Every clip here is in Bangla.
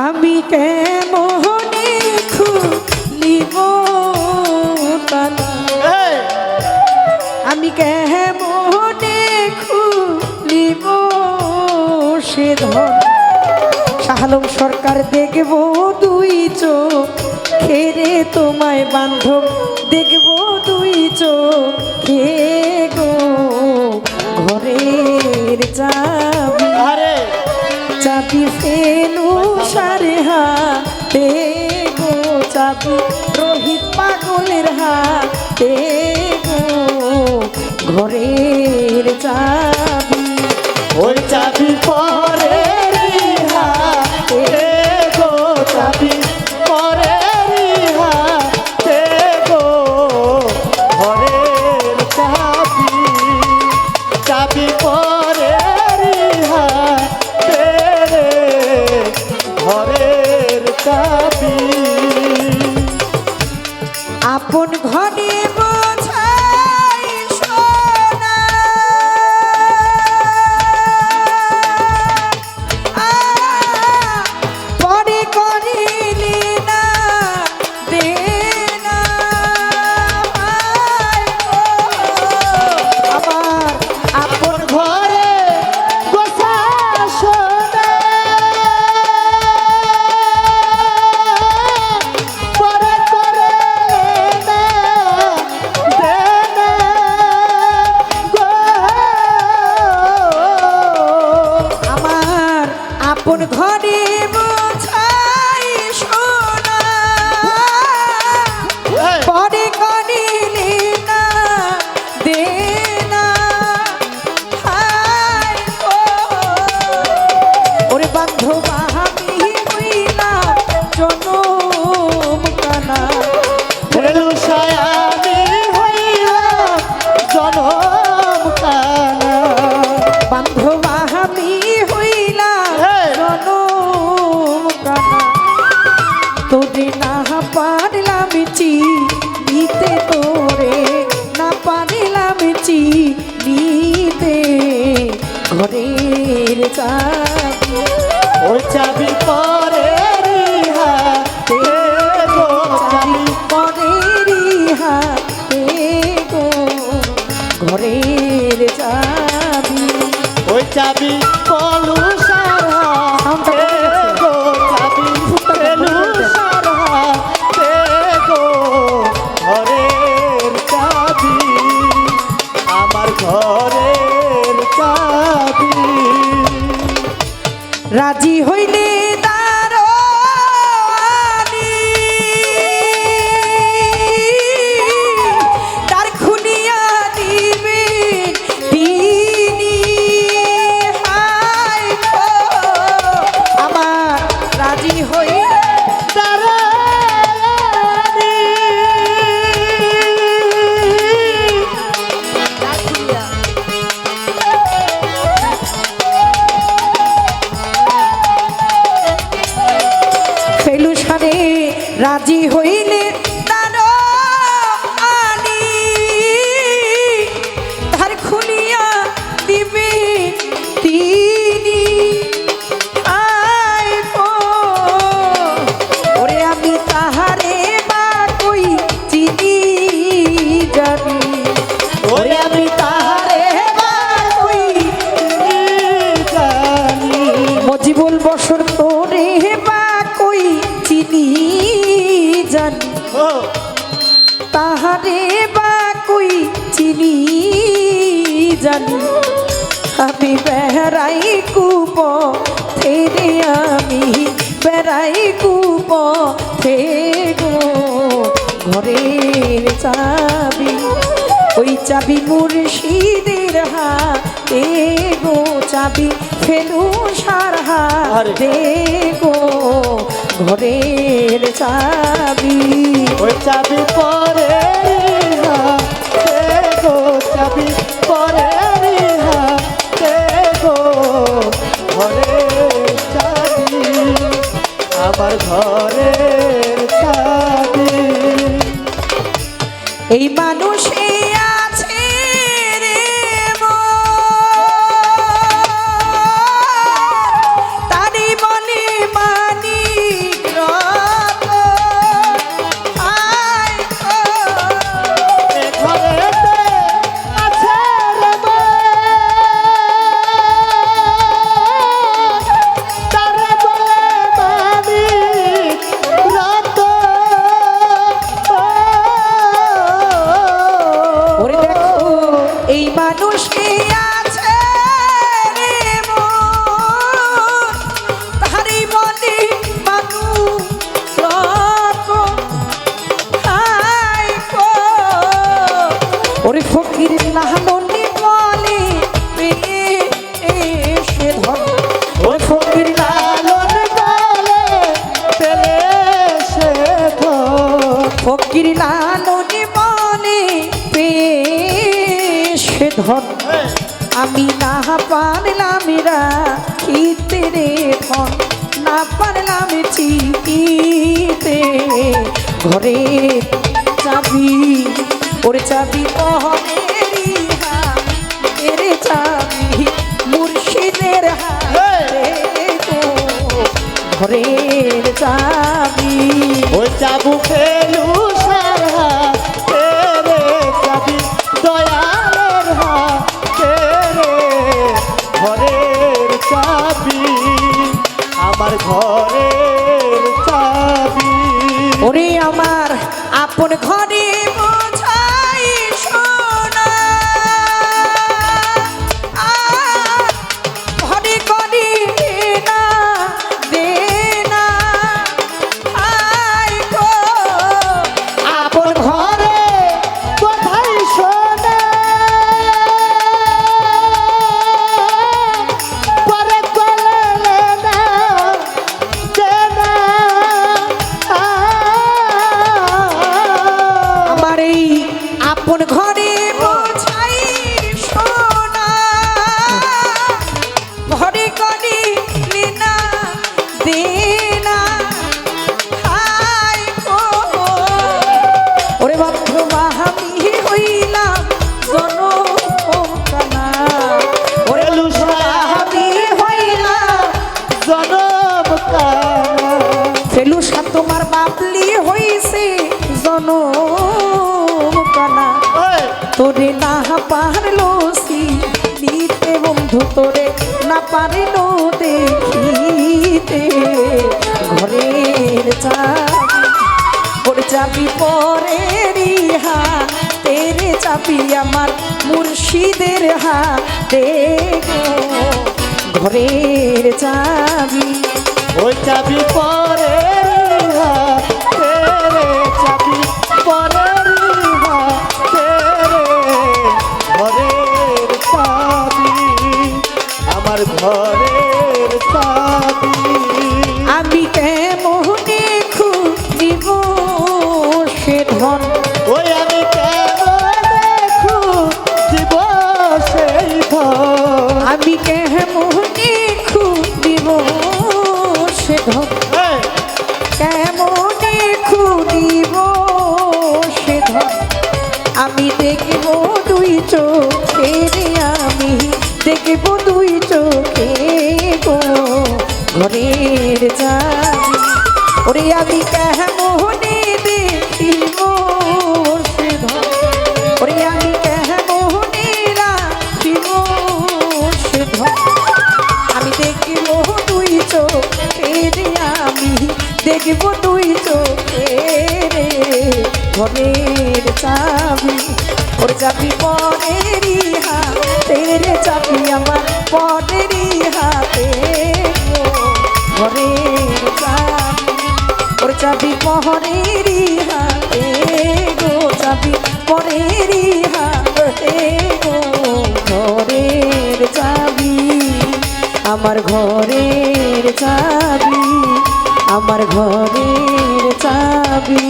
আমি কেমনে খুলিব আমি কেমনে খুলিব সে ধন? শাহালম সরকার দেখব দুই চোখ খেরে তোমায় বান্ধব। দেখব দুই চোখ খে গো ঘরের চাবি। চাবি ফেলু সারে হাতে গো চাবি রোহিত পাগলের হাতে গো, ঘরের চাবি। ওই চাবি পরে পরে ঘরের ঘরের চাবি তিনি। ওরে আমি তাহারে বা কই চিনি জানি। ওরে আমি তাহারে বা কই জানি। মজিবুল বসর তোরে বা কই চিনি জানি। তাহারে বা কই চিনি জানি। আমি বেড়াই কুপ থেরে আমি বেড়াই কুপ গো। ঘরের চাবি ওই চাবি মুর্শিদের হাতে গো। চাবি ফেলু সার হাতে গো। ঘরের চাবি। ওই চাবি পরে গো চাবি পরে আমার ঘরে এই মানুষে ঘরে চাবি, ওর চাবি পহরেরি এর চাবি মুর্শিদের হারে তো। ঘরের চাবি। ওই চাবু ফেলু বাপলি হইছে জনম কানা তোরে না পারল সি দিতে বন্ধু তোরে না পারিল দেখিতে। ঘরের চাবি ওর চাবি পরে রিহা তেরে চাবি আমার মুর্শিদের হা ঘরের চাবি ওই চাবি পরে রিহা আমার ওরে আমি কেমনে সে ধন ওরে আমি কেমনে সে ধন আমি দেখিব দুই চোখে আমি, দেখব দুই চোখে ঘরের চাবি। ওর চাবি পরেরই হাতে রে চাবি আমার পরেরই চাবি পরেরই হাতে গো, চাবি পরেরই হাতে গো, ঘরের চাবি, আমার ঘরের চাবি, আমার ঘরের চাবি,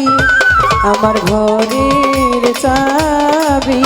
আমার ঘরের চাবি।